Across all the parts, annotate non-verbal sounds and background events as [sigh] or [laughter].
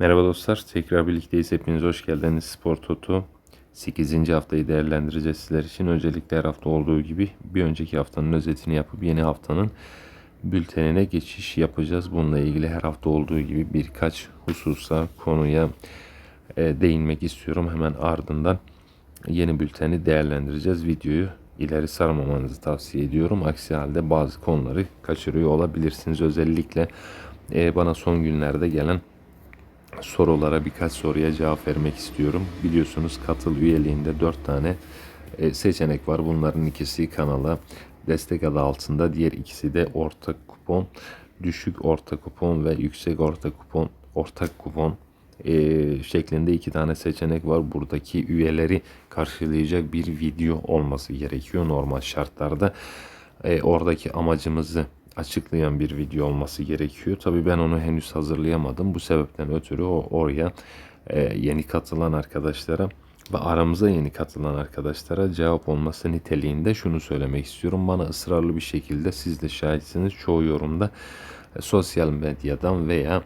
Merhaba dostlar, tekrar birlikteyiz. Hepiniz hoş geldiniz. Spor Toto 8. haftayı değerlendireceğiz sizler için. Öncelikle her hafta olduğu gibi bir önceki haftanın özetini yapıp yeni haftanın bültenine geçiş yapacağız. Bununla ilgili her hafta olduğu gibi birkaç hususa, konuya e, değinmek istiyorum. Hemen ardından yeni bülteni değerlendireceğiz. Videoyu ileri sarmamanızı tavsiye ediyorum. Aksi halde bazı konuları kaçırıyor olabilirsiniz. Özellikle e, bana son günlerde gelen sorulara birkaç soruya cevap vermek istiyorum. Biliyorsunuz katıl üyeliğinde 4 tane e, seçenek var. Bunların ikisi kanala destek adı altında. Diğer ikisi de ortak kupon, düşük orta kupon ve yüksek orta kupon, ortak kupon e, şeklinde iki tane seçenek var. Buradaki üyeleri karşılayacak bir video olması gerekiyor normal şartlarda. E, oradaki amacımızı açıklayan bir video olması gerekiyor. Tabii ben onu henüz hazırlayamadım. Bu sebepten ötürü o oraya e, yeni katılan arkadaşlara ve aramıza yeni katılan arkadaşlara cevap olması niteliğinde şunu söylemek istiyorum. Bana ısrarlı bir şekilde siz de şahitsiniz çoğu yorumda e, sosyal medyadan veya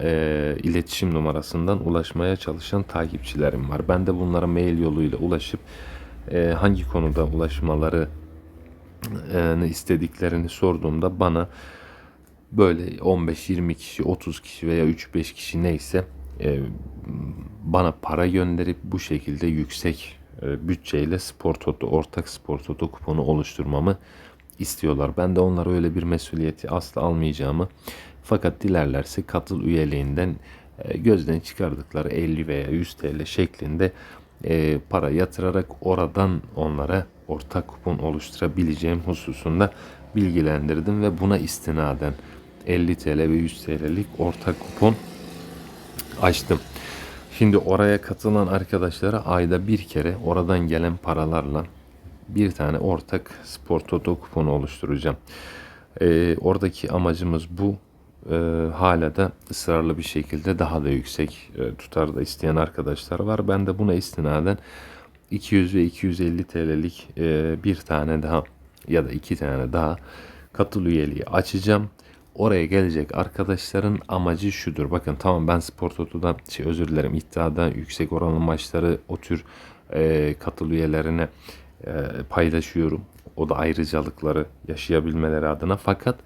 e, iletişim numarasından ulaşmaya çalışan takipçilerim var. Ben de bunlara mail yoluyla ulaşıp e, hangi konuda ulaşmaları istediklerini sorduğumda bana böyle 15-20 kişi, 30 kişi veya 3-5 kişi neyse e, bana para gönderip bu şekilde yüksek e, bütçeyle spor toto, ortak spor toto kuponu oluşturmamı istiyorlar. Ben de onlara öyle bir mesuliyeti asla almayacağımı fakat dilerlerse katıl üyeliğinden e, gözden çıkardıkları 50 veya 100 TL şeklinde e, para yatırarak oradan onlara ortak kupon oluşturabileceğim hususunda bilgilendirdim ve buna istinaden 50 TL ve 100 TL'lik ortak kupon açtım. Şimdi oraya katılan arkadaşlara ayda bir kere oradan gelen paralarla bir tane ortak spor toto kuponu oluşturacağım. Ee, oradaki amacımız bu. Ee, hala da ısrarlı bir şekilde daha da yüksek e, tutarda isteyen arkadaşlar var. Ben de buna istinaden 200 ve 250 TL'lik e, bir tane daha ya da iki tane daha katıl üyeliği açacağım. Oraya gelecek arkadaşların amacı şudur. Bakın tamam ben Spor Toto'da şey özür dilerim iddiada yüksek oranlı maçları o tür e, katıl üyelerine e, paylaşıyorum. O da ayrıcalıkları yaşayabilmeleri adına. Fakat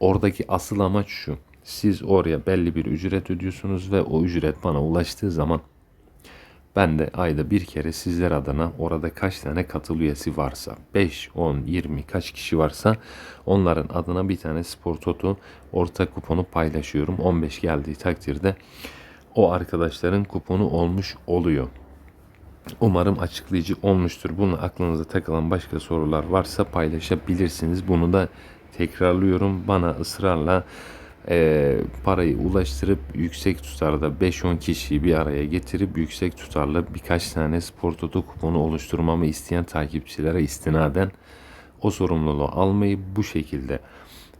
oradaki asıl amaç şu. Siz oraya belli bir ücret ödüyorsunuz ve o ücret bana ulaştığı zaman ben de ayda bir kere sizler adına orada kaç tane katıl üyesi varsa 5, 10, 20 kaç kişi varsa onların adına bir tane spor toto ortak kuponu paylaşıyorum. 15 geldiği takdirde o arkadaşların kuponu olmuş oluyor. Umarım açıklayıcı olmuştur. Bunun aklınıza takılan başka sorular varsa paylaşabilirsiniz. Bunu da tekrarlıyorum. Bana ısrarla e, parayı ulaştırıp yüksek tutarda 5-10 kişiyi bir araya getirip yüksek tutarlı birkaç tane spor toto kuponu oluşturmamı isteyen takipçilere istinaden o sorumluluğu almayı bu şekilde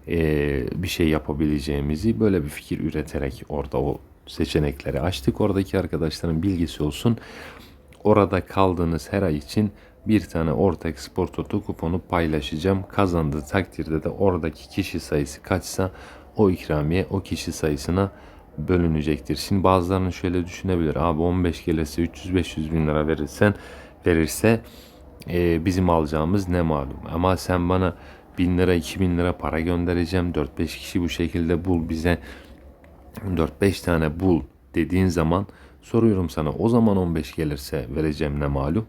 e, bir şey yapabileceğimizi böyle bir fikir üreterek orada o seçenekleri açtık. Oradaki arkadaşların bilgisi olsun. Orada kaldığınız her ay için bir tane ortak spor toto kuponu paylaşacağım. Kazandığı takdirde de oradaki kişi sayısı kaçsa o ikramiye o kişi sayısına bölünecektir. Şimdi bazılarının şöyle düşünebilir. Abi 15 gelirse 300-500 bin lira verirsen verirse e, bizim alacağımız ne malum. Ama sen bana 1000 lira 2000 lira para göndereceğim. 4-5 kişi bu şekilde bul bize 4-5 tane bul dediğin zaman soruyorum sana o zaman 15 gelirse vereceğim ne malum.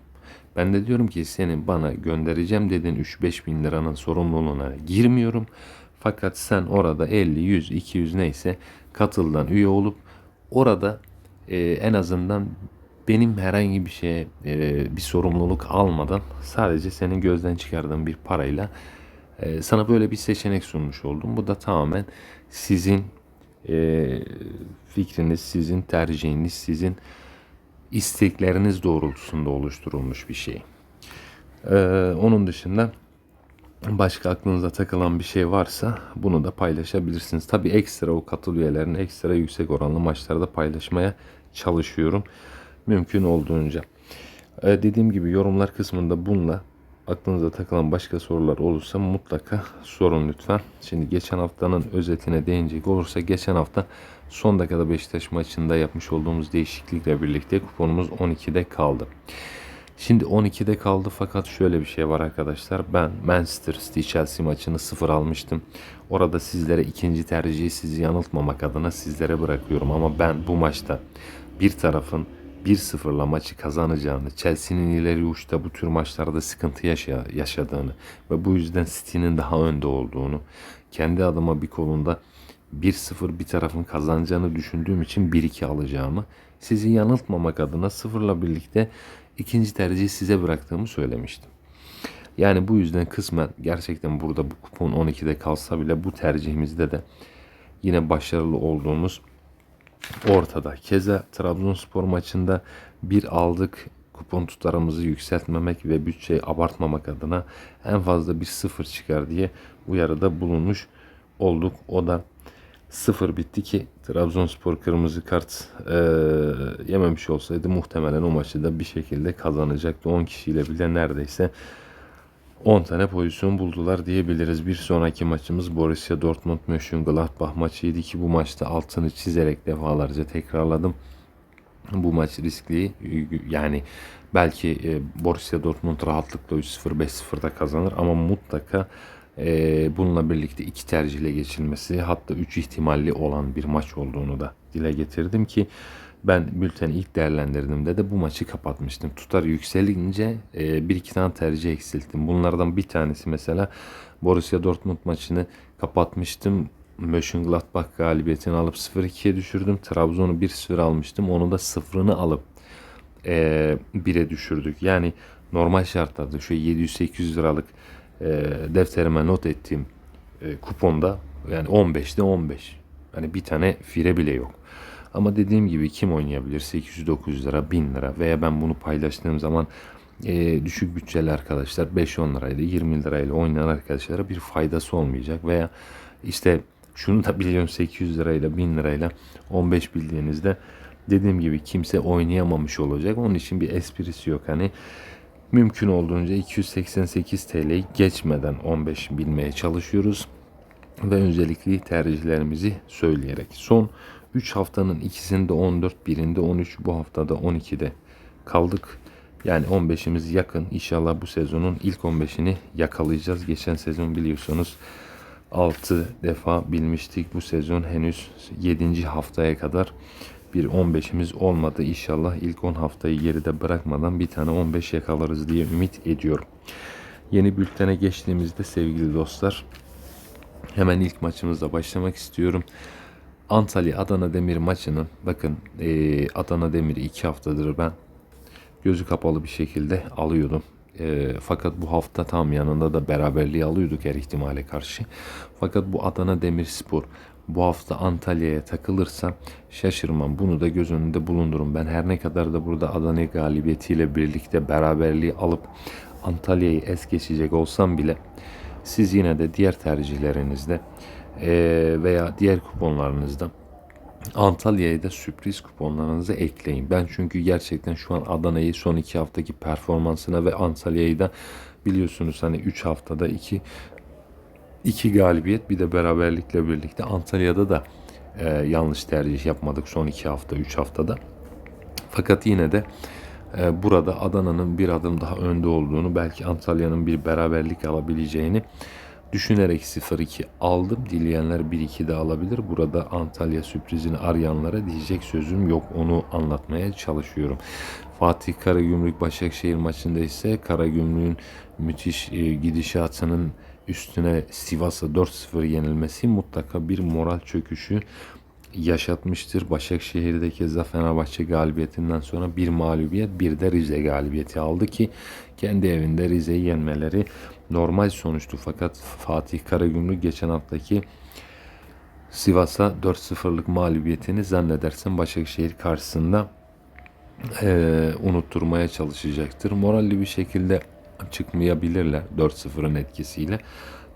Ben de diyorum ki senin bana göndereceğim dediğin 3-5 bin liranın sorumluluğuna girmiyorum. Fakat sen orada 50, 100, 200 neyse katıldan üye olup orada e, en azından benim herhangi bir şeye e, bir sorumluluk almadan sadece senin gözden çıkardığın bir parayla e, sana böyle bir seçenek sunmuş oldum. Bu da tamamen sizin e, fikriniz, sizin tercihiniz, sizin istekleriniz doğrultusunda oluşturulmuş bir şey. E, onun dışında başka aklınıza takılan bir şey varsa bunu da paylaşabilirsiniz. Tabi ekstra o katıl üyelerini ekstra yüksek oranlı maçlarda paylaşmaya çalışıyorum. Mümkün olduğunca. Ee, dediğim gibi yorumlar kısmında bununla aklınıza takılan başka sorular olursa mutlaka sorun lütfen. Şimdi geçen haftanın özetine değinecek olursa geçen hafta son dakikada Beşiktaş maçında yapmış olduğumuz değişiklikle birlikte kuponumuz 12'de kaldı. Şimdi 12'de kaldı fakat şöyle bir şey var arkadaşlar. Ben Manchester City Chelsea maçını sıfır almıştım. Orada sizlere ikinci tercihi sizi yanıltmamak adına sizlere bırakıyorum. Ama ben bu maçta bir tarafın 1-0'la maçı kazanacağını, Chelsea'nin ileri uçta bu tür maçlarda sıkıntı yaşa, yaşadığını ve bu yüzden City'nin daha önde olduğunu, kendi adıma bir kolunda 1-0 bir tarafın kazanacağını düşündüğüm için 1-2 alacağımı, sizi yanıltmamak adına sıfırla birlikte ikinci tercihi size bıraktığımı söylemiştim. Yani bu yüzden kısmen gerçekten burada bu kupon 12'de kalsa bile bu tercihimizde de yine başarılı olduğumuz ortada. Keza Trabzonspor maçında bir aldık kupon tutarımızı yükseltmemek ve bütçeyi abartmamak adına en fazla bir sıfır çıkar diye uyarıda bulunmuş olduk. O da sıfır bitti ki Trabzonspor kırmızı kart e, yememiş olsaydı muhtemelen o maçı da bir şekilde kazanacaktı. 10 kişiyle bile neredeyse 10 tane pozisyon buldular diyebiliriz. Bir sonraki maçımız Borussia Dortmund Mönchengladbach maçıydı ki bu maçta altını çizerek defalarca tekrarladım. Bu maç riskli. Yani belki e, Borussia Dortmund rahatlıkla 3-0 5-0'da kazanır ama mutlaka e, bununla birlikte iki tercihle geçilmesi hatta 3 ihtimalli olan bir maç olduğunu da dile getirdim ki ben bülteni ilk değerlendirdiğimde de bu maçı kapatmıştım. Tutar yükselince e, bir iki tane tercih eksilttim. Bunlardan bir tanesi mesela Borussia Dortmund maçını kapatmıştım. Mönchengladbach galibiyetini alıp 0-2'ye düşürdüm. Trabzon'u 1-0 almıştım. Onu da sıfırını alıp e, 1'e düşürdük. Yani normal şartlarda şu 700-800 liralık e, defterime not ettiğim e, kuponda yani 15'te 15. Hani bir tane fire bile yok. Ama dediğim gibi kim oynayabilir? 800-900 lira, 1000 lira veya ben bunu paylaştığım zaman e, düşük bütçeli arkadaşlar 5-10 lirayla 20 lirayla oynayan arkadaşlara bir faydası olmayacak veya işte şunu da biliyorsun 800 lirayla 1000 lirayla 15 bildiğinizde dediğim gibi kimse oynayamamış olacak. Onun için bir esprisi yok. Hani mümkün olduğunca 288 TL'yi geçmeden 15 bilmeye çalışıyoruz ve öncelikli tercihlerimizi söyleyerek. Son 3 haftanın ikisinde 14, birinde 13, bu haftada 12'de kaldık. Yani 15'imiz yakın. İnşallah bu sezonun ilk 15'ini yakalayacağız. Geçen sezon biliyorsunuz 6 defa bilmiştik. Bu sezon henüz 7. haftaya kadar bir 15'imiz olmadı. İnşallah ilk 10 haftayı geride bırakmadan bir tane 15 yakalarız diye ümit ediyorum. Yeni bültene geçtiğimizde sevgili dostlar hemen ilk maçımızla başlamak istiyorum. Antalya Adana Demir maçının bakın e, Adana Demir'i iki haftadır ben gözü kapalı bir şekilde alıyordum. E, fakat bu hafta tam yanında da beraberliği alıyorduk her ihtimale karşı. Fakat bu Adana Demirspor bu hafta Antalya'ya takılırsa şaşırmam. Bunu da göz önünde bulundurun. Ben her ne kadar da burada Adana galibiyetiyle birlikte beraberliği alıp Antalya'yı es geçecek olsam bile siz yine de diğer tercihlerinizde veya diğer kuponlarınızda Antalya'ya da sürpriz kuponlarınızı ekleyin. Ben çünkü gerçekten şu an Adana'yı son iki haftaki performansına ve Antalya'yı da biliyorsunuz hani 3 haftada 2 iki galibiyet bir de beraberlikle birlikte Antalya'da da e, yanlış tercih yapmadık son iki hafta 3 haftada. Fakat yine de e, burada Adana'nın bir adım daha önde olduğunu belki Antalya'nın bir beraberlik alabileceğini Düşünerek 0-2 aldım. Dileyenler 1-2 de alabilir. Burada Antalya sürprizini arayanlara diyecek sözüm yok. Onu anlatmaya çalışıyorum. Fatih Karagümrük Başakşehir maçında ise Karagümrük'ün müthiş e, gidişatının üstüne Sivas'a 4-0 yenilmesi mutlaka bir moral çöküşü yaşatmıştır. Başakşehir'de keza Fenerbahçe galibiyetinden sonra bir mağlubiyet bir de Rize galibiyeti aldı ki kendi evinde Rize'yi yenmeleri normal sonuçtu. Fakat Fatih Karagümrük geçen haftaki Sivas'a 4-0'lık mağlubiyetini zannedersem Başakşehir karşısında e, unutturmaya çalışacaktır. Moralli bir şekilde çıkmayabilirler 4-0'ın etkisiyle.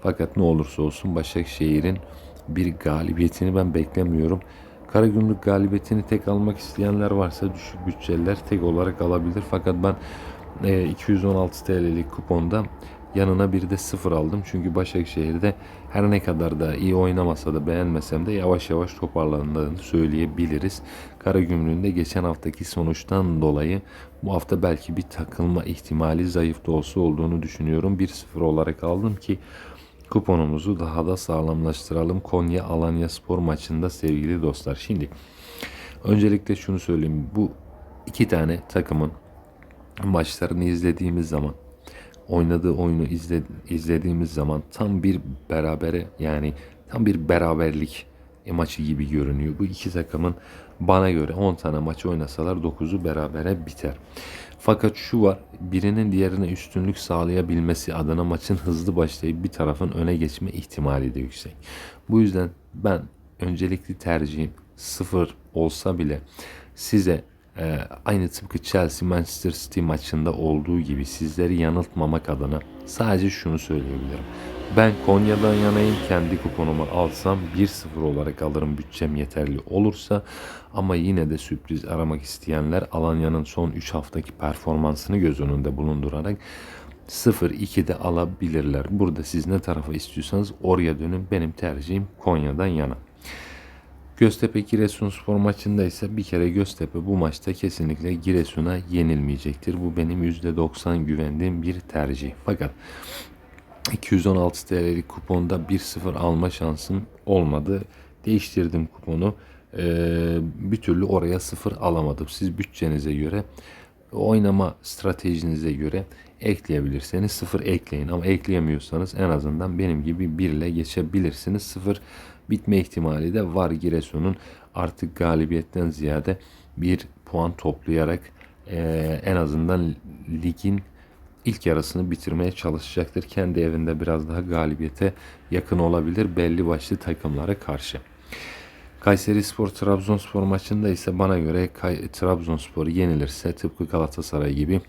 Fakat ne olursa olsun Başakşehir'in bir galibiyetini ben beklemiyorum. Karagümrük galibiyetini tek almak isteyenler varsa düşük bütçeliler tek olarak alabilir. Fakat ben e, 216 TL'lik kuponda yanına bir de sıfır aldım. Çünkü Başakşehir'de her ne kadar da iyi oynamasa da beğenmesem de yavaş yavaş toparlandığını söyleyebiliriz. Karagümrük'ün de geçen haftaki sonuçtan dolayı bu hafta belki bir takılma ihtimali zayıf da olsa olduğunu düşünüyorum. 1-0 olarak aldım ki kuponumuzu daha da sağlamlaştıralım. Konya Alanya Spor maçında sevgili dostlar. Şimdi öncelikle şunu söyleyeyim. Bu iki tane takımın maçlarını izlediğimiz zaman oynadığı oyunu izle, izlediğimiz zaman tam bir berabere yani tam bir beraberlik maçı gibi görünüyor. Bu iki takımın bana göre 10 tane maç oynasalar 9'u berabere biter. Fakat şu var birinin diğerine üstünlük sağlayabilmesi adına maçın hızlı başlayıp bir tarafın öne geçme ihtimali de yüksek. Bu yüzden ben öncelikli tercihim sıfır olsa bile size e, aynı tıpkı Chelsea Manchester City maçında olduğu gibi sizleri yanıltmamak adına sadece şunu söyleyebilirim. Ben Konya'dan yanayım kendi kuponumu alsam 1-0 olarak alırım bütçem yeterli olursa ama yine de sürpriz aramak isteyenler Alanya'nın son 3 haftaki performansını göz önünde bulundurarak 0-2'de alabilirler. Burada siz ne tarafa istiyorsanız oraya dönün. Benim tercihim Konya'dan yana. Göztepe Giresunspor maçında ise bir kere Göztepe bu maçta kesinlikle Giresun'a yenilmeyecektir. Bu benim %90 güvendiğim bir tercih. Fakat 216 TL'lik kuponda 1-0 alma şansım olmadı. Değiştirdim kuponu. Ee, bir türlü oraya 0 alamadım. Siz bütçenize göre oynama stratejinize göre ekleyebilirseniz 0 ekleyin ama ekleyemiyorsanız en azından benim gibi 1 ile geçebilirsiniz. 0 bitme ihtimali de var Giresun'un artık galibiyetten ziyade bir puan toplayarak eee, en azından ligin ilk yarısını bitirmeye çalışacaktır. Kendi evinde biraz daha galibiyete yakın olabilir belli başlı takımlara karşı. Kayseri Spor Trabzonspor maçında ise bana göre Kay- Trabzonspor yenilirse tıpkı Galatasaray gibi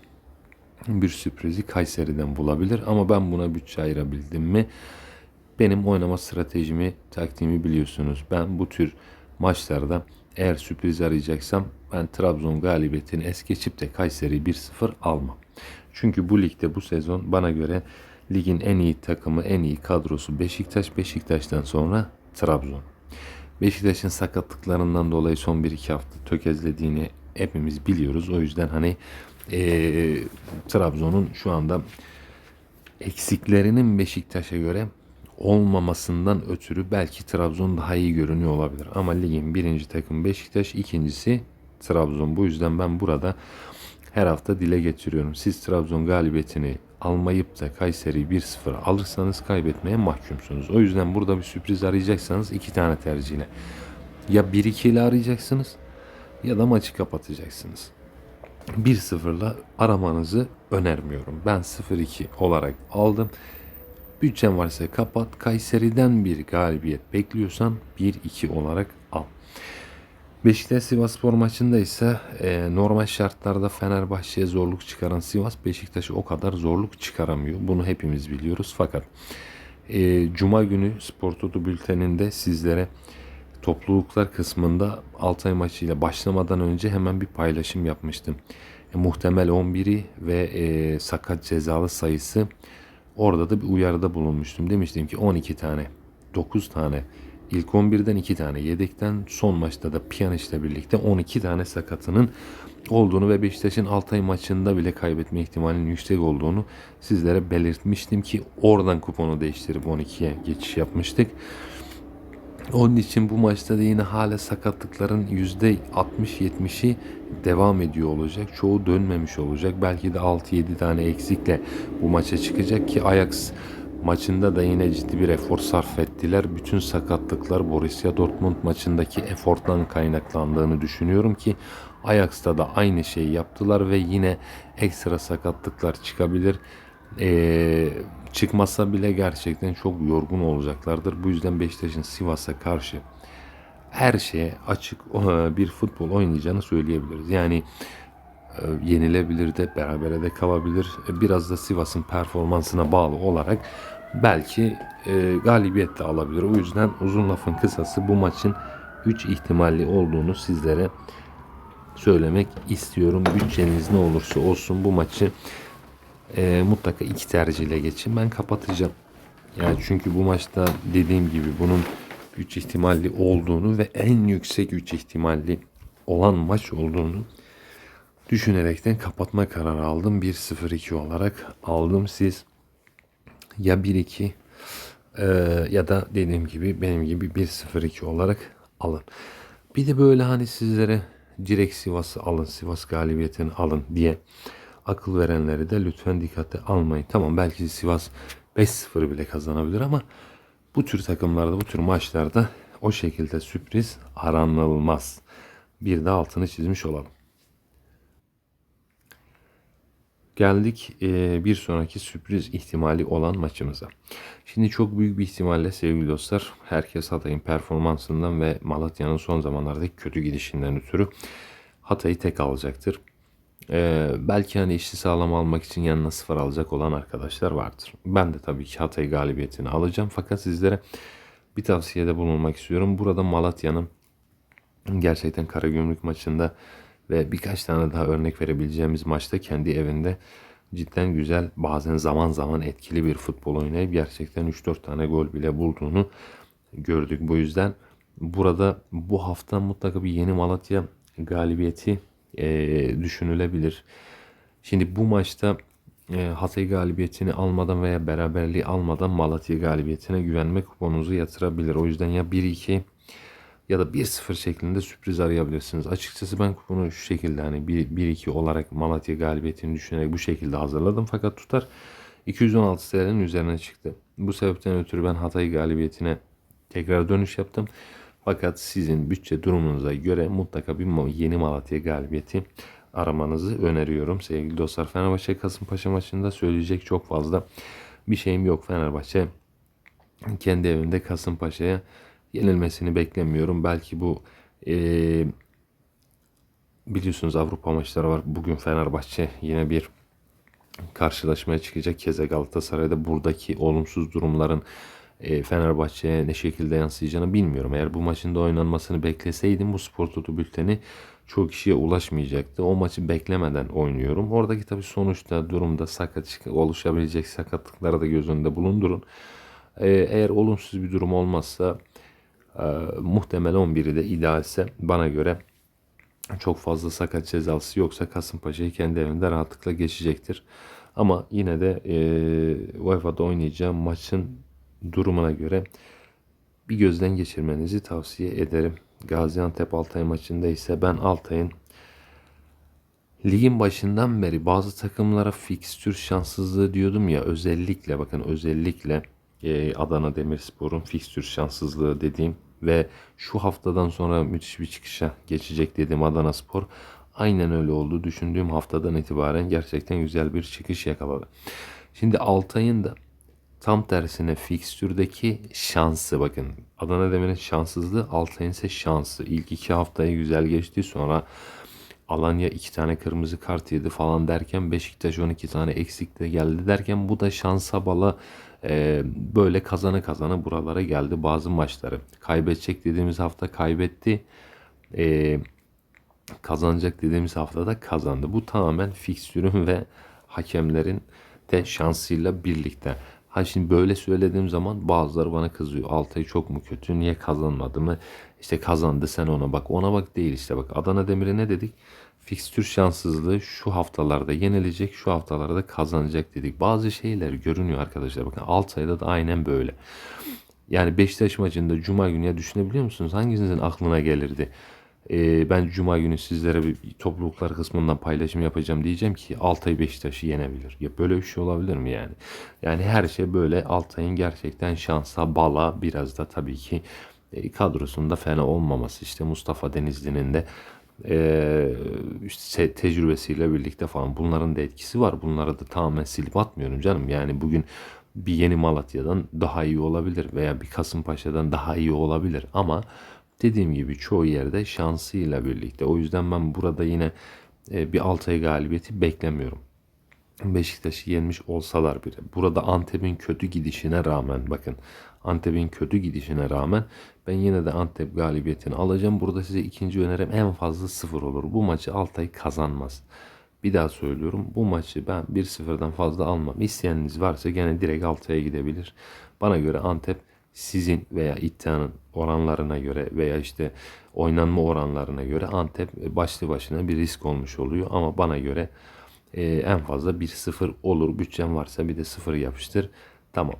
bir sürprizi Kayseri'den bulabilir. Ama ben buna bütçe ayırabildim mi? Benim oynama stratejimi, taktiğimi biliyorsunuz. Ben bu tür maçlarda eğer sürpriz arayacaksam ben Trabzon galibiyetini es geçip de Kayseri 1-0 almam. Çünkü bu ligde bu sezon bana göre ligin en iyi takımı, en iyi kadrosu Beşiktaş. Beşiktaş'tan sonra Trabzon. Beşiktaş'ın sakatlıklarından dolayı son 1-2 hafta tökezlediğini hepimiz biliyoruz. O yüzden hani eee, Trabzon'un şu anda eksiklerinin Beşiktaş'a göre olmamasından ötürü belki Trabzon daha iyi görünüyor olabilir. Ama ligin birinci takım Beşiktaş, ikincisi Trabzon. Bu yüzden ben burada her hafta dile getiriyorum. Siz Trabzon galibiyetini almayıp da Kayseri 1-0 alırsanız kaybetmeye mahkumsunuz. O yüzden burada bir sürpriz arayacaksanız iki tane tercihle. Ya 1-2 ile arayacaksınız ya da maçı kapatacaksınız. 1-0'la aramanızı önermiyorum. Ben 0-2 olarak aldım. Bütçen varsa kapat. Kayseri'den bir galibiyet bekliyorsan 1-2 olarak al. Beşiktaş Sivasspor maçında ise e, normal şartlarda Fenerbahçe'ye zorluk çıkaran Sivas Beşiktaş'a o kadar zorluk çıkaramıyor. Bunu hepimiz biliyoruz. Fakat e, Cuma günü Spor Toto bülteninde sizlere topluluklar kısmında Altay maçıyla başlamadan önce hemen bir paylaşım yapmıştım. E, muhtemel 11'i ve e, sakat cezalı sayısı orada da bir uyarıda bulunmuştum. Demiştim ki 12 tane, 9 tane ilk 11'den 2 tane yedekten son maçta da Pjanic'le birlikte 12 tane sakatının olduğunu ve Beşiktaş'ın Altay maçında bile kaybetme ihtimalinin yüksek olduğunu sizlere belirtmiştim ki oradan kuponu değiştirip 12'ye geçiş yapmıştık. Onun için bu maçta da yine hala sakatlıkların %60-70'i devam ediyor olacak. Çoğu dönmemiş olacak. Belki de 6-7 tane eksikle bu maça çıkacak ki Ajax maçında da yine ciddi bir efor sarf ettiler. Bütün sakatlıklar Borussia Dortmund maçındaki eforttan kaynaklandığını düşünüyorum ki Ajax'ta da aynı şeyi yaptılar ve yine ekstra sakatlıklar çıkabilir. Ee, çıkmasa bile gerçekten çok yorgun olacaklardır. Bu yüzden Beşiktaş'ın Sivas'a karşı her şeye açık bir futbol oynayacağını söyleyebiliriz. Yani e, yenilebilir de berabere de kalabilir. E, Biraz da Sivas'ın performansına bağlı olarak belki e, galibiyet de alabilir. O yüzden uzun lafın kısası bu maçın 3 ihtimalli olduğunu sizlere söylemek istiyorum. Bütçeniz ne olursa olsun bu maçı e, mutlaka iki tercihle geçin. Ben kapatacağım. Yani çünkü bu maçta dediğim gibi bunun 3 ihtimalli olduğunu ve en yüksek 3 ihtimalli olan maç olduğunu düşünerekten kapatma kararı aldım. 1-0-2 olarak aldım. Siz ya 1-2 e, ya da dediğim gibi benim gibi 1-0-2 olarak alın. Bir de böyle hani sizlere direkt Sivas'ı alın, Sivas galibiyetini alın diye akıl verenleri de lütfen dikkate almayın. Tamam belki Sivas 5-0 bile kazanabilir ama bu tür takımlarda, bu tür maçlarda o şekilde sürpriz aranılmaz. Bir de altını çizmiş olalım. Geldik e, bir sonraki sürpriz ihtimali olan maçımıza. Şimdi çok büyük bir ihtimalle sevgili dostlar herkes Hatay'ın performansından ve Malatya'nın son zamanlardaki kötü gidişinden ötürü Hatay'ı tek alacaktır. E, belki hani işi sağlam almak için yanına sıfır alacak olan arkadaşlar vardır. Ben de tabii ki Hatay galibiyetini alacağım fakat sizlere bir tavsiyede bulunmak istiyorum. Burada Malatya'nın gerçekten Karagümrük maçında ve birkaç tane daha örnek verebileceğimiz maçta kendi evinde cidden güzel bazen zaman zaman etkili bir futbol oynayıp gerçekten 3-4 tane gol bile bulduğunu gördük. Bu yüzden burada bu hafta mutlaka bir yeni Malatya galibiyeti e, düşünülebilir. Şimdi bu maçta e, Hatay galibiyetini almadan veya beraberliği almadan Malatya galibiyetine güvenme kuponunuzu yatırabilir. O yüzden ya 1-2 ya da 1-0 şeklinde sürpriz arayabilirsiniz. Açıkçası ben kuponu şu şekilde hani 1-2 olarak Malatya galibiyetini düşünerek bu şekilde hazırladım. Fakat tutar 216 TL'nin üzerine çıktı. Bu sebepten ötürü ben Hatay galibiyetine tekrar dönüş yaptım. Fakat sizin bütçe durumunuza göre mutlaka bir yeni Malatya galibiyeti aramanızı öneriyorum. Sevgili dostlar Fenerbahçe Kasımpaşa maçında söyleyecek çok fazla bir şeyim yok. Fenerbahçe kendi evinde Kasımpaşa'ya yenilmesini beklemiyorum. Belki bu e, biliyorsunuz Avrupa maçları var. Bugün Fenerbahçe yine bir karşılaşmaya çıkacak. Keze Galatasaray'da buradaki olumsuz durumların e, Fenerbahçe'ye ne şekilde yansıyacağını bilmiyorum. Eğer bu maçın da oynanmasını bekleseydim bu spor tutu bülteni çok kişiye ulaşmayacaktı. O maçı beklemeden oynuyorum. Oradaki tabii sonuçta durumda sakat oluşabilecek sakatlıkları da göz önünde bulundurun. E, eğer olumsuz bir durum olmazsa e, muhtemel 11'i de idealse bana göre çok fazla sakat cezası yoksa Kasımpaşa'yı kendi evinde rahatlıkla geçecektir. Ama yine de e, UEFA'da oynayacağım maçın durumuna göre bir gözden geçirmenizi tavsiye ederim. Gaziantep Altay maçında ise ben Altay'ın ligin başından beri bazı takımlara fikstür şanssızlığı diyordum ya özellikle bakın özellikle e, Adana Demirspor'un fikstür şanssızlığı dediğim ve şu haftadan sonra müthiş bir çıkışa geçecek dediğim Adana Spor aynen öyle oldu. Düşündüğüm haftadan itibaren gerçekten güzel bir çıkış yakaladı. Şimdi Altay'ın da tam tersine fikstürdeki şansı bakın. Adana Demir'in şanssızlığı Altay'ın ise şansı. İlk iki haftayı güzel geçti sonra Alanya iki tane kırmızı kart yedi falan derken Beşiktaş 12 tane eksik de geldi derken bu da şansa bala e, böyle kazanı kazanı buralara geldi bazı maçları. Kaybedecek dediğimiz hafta kaybetti. E, kazanacak dediğimiz haftada kazandı. Bu tamamen fikstürün ve hakemlerin de şansıyla birlikte. Ha şimdi böyle söylediğim zaman bazıları bana kızıyor. Altay çok mu kötü? Niye kazanmadı mı? İşte kazandı sen ona bak. Ona bak değil işte bak. Adana Demir'e ne dedik? Fikstür şanssızlığı şu haftalarda yenilecek, şu haftalarda kazanacak dedik. Bazı şeyler görünüyor arkadaşlar. Bakın Altay'da da aynen böyle. Yani Beşiktaş maçında Cuma günü ya düşünebiliyor musunuz? Hanginizin aklına gelirdi? Ee, ben Cuma günü sizlere bir topluluklar kısmından paylaşım yapacağım diyeceğim ki Altay Beşiktaş'ı yenebilir. Ya böyle bir şey olabilir mi yani? Yani her şey böyle Altay'ın gerçekten şansa, bala biraz da tabii ki e, kadrosunda fena olmaması. işte Mustafa Denizli'nin de e, işte tecrübesiyle birlikte falan bunların da etkisi var. Bunları da tamamen silip atmıyorum canım. Yani bugün bir yeni Malatya'dan daha iyi olabilir veya bir Kasımpaşa'dan daha iyi olabilir ama dediğim gibi çoğu yerde şansıyla birlikte. O yüzden ben burada yine e, bir Altay galibiyeti beklemiyorum. Beşiktaş'ı yenmiş olsalar bile burada Antep'in kötü gidişine rağmen bakın Antep'in kötü gidişine rağmen ben yine de Antep galibiyetini alacağım. Burada size ikinci önerim en fazla sıfır olur. Bu maçı Altay kazanmaz. Bir daha söylüyorum bu maçı ben 1-0'dan fazla almam. İsteyeniniz varsa gene direkt Altay'a gidebilir. Bana göre Antep sizin veya iddianın oranlarına göre veya işte oynanma oranlarına göre Antep başlı başına bir risk olmuş oluyor. Ama bana göre e, en fazla 1-0 olur. Bütçem varsa bir de 0 yapıştır. Tamam.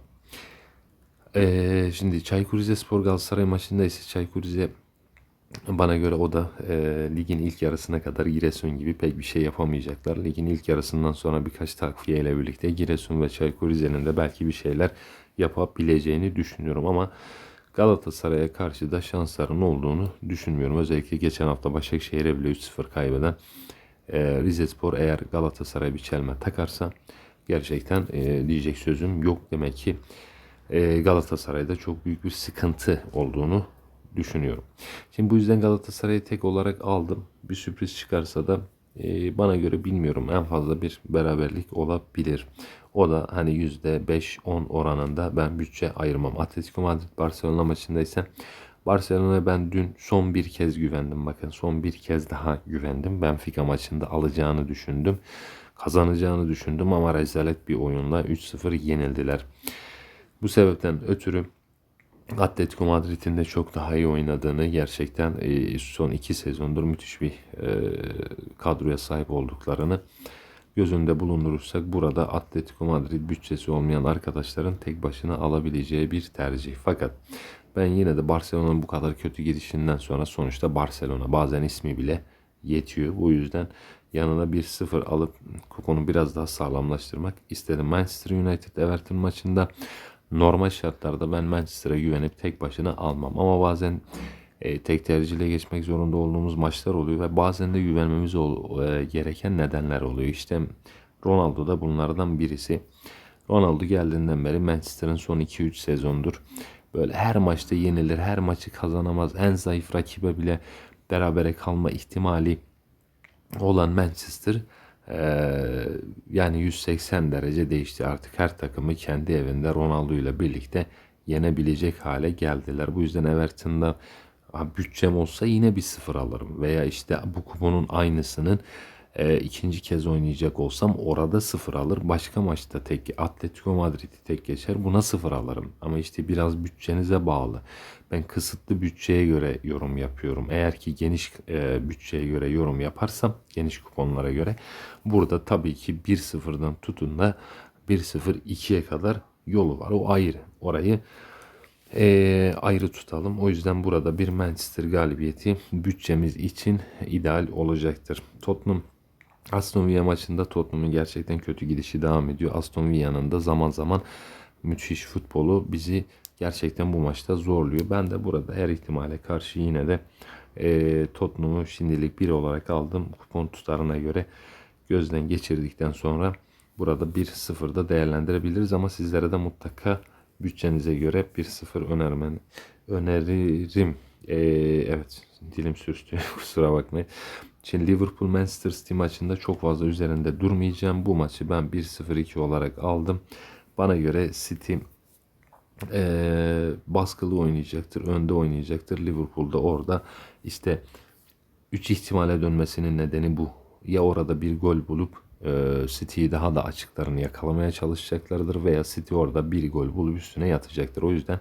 E, şimdi Çaykur Rizespor Galatasaray maçında ise Çaykur Rize bana göre o da e, ligin ilk yarısına kadar Giresun gibi pek bir şey yapamayacaklar. Ligin ilk yarısından sonra birkaç takviye ile birlikte Giresun ve Çaykur Rize'nin de belki bir şeyler yapabileceğini düşünüyorum ama Galatasaray'a karşı da şansların olduğunu düşünmüyorum. Özellikle geçen hafta Başakşehir'e bile 3-0 kaybeden e, Rizespor eğer Galatasaray'a bir çelme takarsa gerçekten e, diyecek sözüm yok. Demek ki e, Galatasaray'da çok büyük bir sıkıntı olduğunu düşünüyorum. Şimdi bu yüzden Galatasaray'ı tek olarak aldım. Bir sürpriz çıkarsa da e, bana göre bilmiyorum en fazla bir beraberlik olabilir. O da hani %5-10 oranında ben bütçe ayırmam. Atletico Madrid Barcelona maçında ise Barcelona'ya ben dün son bir kez güvendim. Bakın son bir kez daha güvendim. Benfica maçında alacağını düşündüm. Kazanacağını düşündüm ama rezalet bir oyunla 3-0 yenildiler. Bu sebepten ötürü Atletico Madrid'in de çok daha iyi oynadığını gerçekten e, son iki sezondur müthiş bir e, kadroya sahip olduklarını göz önünde bulundurursak burada Atletico Madrid bütçesi olmayan arkadaşların tek başına alabileceği bir tercih. Fakat ben yine de Barcelona'nın bu kadar kötü gidişinden sonra sonuçta Barcelona bazen ismi bile yetiyor. Bu yüzden yanına 1-0 alıp kuponu biraz daha sağlamlaştırmak istedim. Manchester United Everton maçında normal şartlarda ben Manchester'a güvenip tek başına almam. Ama bazen e, tek tercihle geçmek zorunda olduğumuz maçlar oluyor ve bazen de güvenmemiz ol, e, gereken nedenler oluyor. İşte Ronaldo da bunlardan birisi. Ronaldo geldiğinden beri Manchester'ın son 2-3 sezondur böyle her maçta yenilir, her maçı kazanamaz. En zayıf rakibe bile berabere kalma ihtimali olan Manchester ee, yani 180 derece değişti. Artık her takımı kendi evinde Ronaldo ile birlikte yenebilecek hale geldiler. Bu yüzden Everton'da bütçem olsa yine bir sıfır alırım. Veya işte bu kuponun aynısının e, ikinci kez oynayacak olsam orada sıfır alır. Başka maçta tek Atletico Madrid'i tek geçer. Buna sıfır alırım. Ama işte biraz bütçenize bağlı. Ben kısıtlı bütçeye göre yorum yapıyorum. Eğer ki geniş e, bütçeye göre yorum yaparsam, geniş kuponlara göre burada tabii ki 1-0'dan tutun da 1-0-2'ye kadar yolu var. O ayrı. Orayı e, ayrı tutalım. O yüzden burada bir Manchester galibiyeti bütçemiz için ideal olacaktır. Tottenham Aston Villa maçında Tottenham'ın gerçekten kötü gidişi devam ediyor. Aston Villa'nın da zaman zaman müthiş futbolu bizi gerçekten bu maçta zorluyor. Ben de burada her ihtimale karşı yine de e, Tottenham'ı şimdilik bir olarak aldım. Kupon tutarına göre gözden geçirdikten sonra burada 1-0'da değerlendirebiliriz ama sizlere de mutlaka bütçenize göre 1-0 önermen öneririm. Ee, evet dilim sürçtü [laughs] kusura bakmayın. Şimdi Liverpool Manchester City maçında çok fazla üzerinde durmayacağım. Bu maçı ben 1-0-2 olarak aldım. Bana göre City e, baskılı oynayacaktır, önde oynayacaktır. Liverpool'da orada işte 3 ihtimale dönmesinin nedeni bu. Ya orada bir gol bulup City'yi daha da açıklarını yakalamaya çalışacaklardır veya City orada bir gol bulup üstüne yatacaktır. O yüzden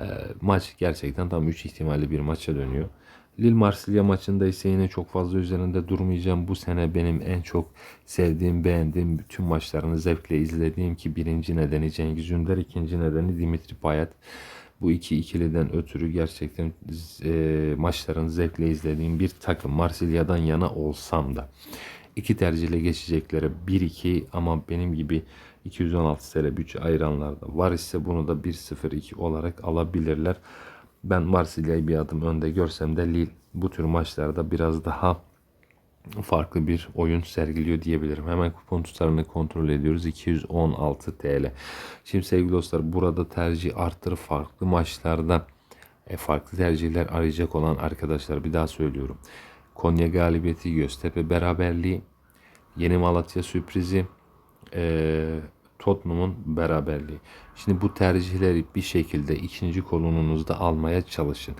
e, maç gerçekten tam 3 ihtimalli bir maça dönüyor. Lille Marsilya maçında ise yine çok fazla üzerinde durmayacağım. Bu sene benim en çok sevdiğim, beğendiğim bütün maçlarını zevkle izlediğim ki birinci nedeni Cengiz Ünder, ikinci nedeni Dimitri Payet. Bu iki ikiliden ötürü gerçekten e, maçlarını zevkle izlediğim bir takım. Marsilya'dan yana olsam da. İki tercihle geçecekleri 1-2 ama benim gibi 216 TL bütçe ayıranlar da var ise bunu da 1-0-2 olarak alabilirler. Ben Marsilya'yı bir adım önde görsem de Lille bu tür maçlarda biraz daha farklı bir oyun sergiliyor diyebilirim. Hemen kupon tutarını kontrol ediyoruz. 216 TL. Şimdi sevgili dostlar burada tercih arttırıp farklı maçlarda e, farklı tercihler arayacak olan arkadaşlar bir daha söylüyorum. Konya galibiyeti, Göztepe beraberliği, Yeni Malatya sürprizi, e, Tottenham'ın beraberliği. Şimdi bu tercihleri bir şekilde ikinci kolonunuzda almaya çalışın.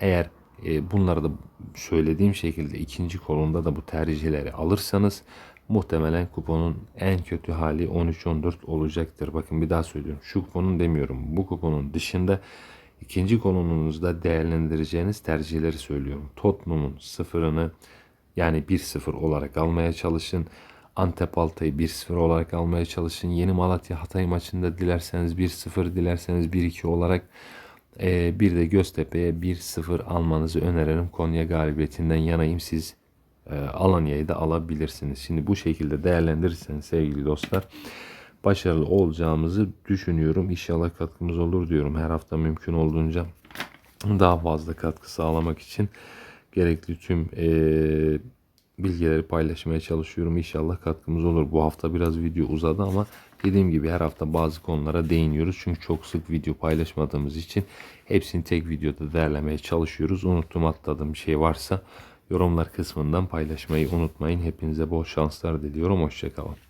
Eğer e, bunları da söylediğim şekilde ikinci kolonda da bu tercihleri alırsanız muhtemelen kuponun en kötü hali 13-14 olacaktır. Bakın bir daha söylüyorum. Şu kuponun demiyorum. Bu kuponun dışında ikinci kolonunuzda değerlendireceğiniz tercihleri söylüyorum. Tottenham'ın sıfırını yani 1-0 olarak almaya çalışın. Antep Altay'ı 1-0 olarak almaya çalışın. Yeni Malatya Hatay maçında dilerseniz 1-0 dilerseniz 1-2 olarak ee, bir de Göztepe'ye 1-0 almanızı öneririm. Konya galibiyetinden yanayım. Siz e, Alanya'yı da alabilirsiniz. Şimdi bu şekilde değerlendirirseniz sevgili dostlar başarılı olacağımızı düşünüyorum. İnşallah katkımız olur diyorum. Her hafta mümkün olduğunca daha fazla katkı sağlamak için gerekli tüm e, bilgileri paylaşmaya çalışıyorum. İnşallah katkımız olur. Bu hafta biraz video uzadı ama dediğim gibi her hafta bazı konulara değiniyoruz. Çünkü çok sık video paylaşmadığımız için hepsini tek videoda değerlemeye çalışıyoruz. Unuttum atladığım bir şey varsa yorumlar kısmından paylaşmayı unutmayın. Hepinize bol şanslar diliyorum. Hoşçakalın.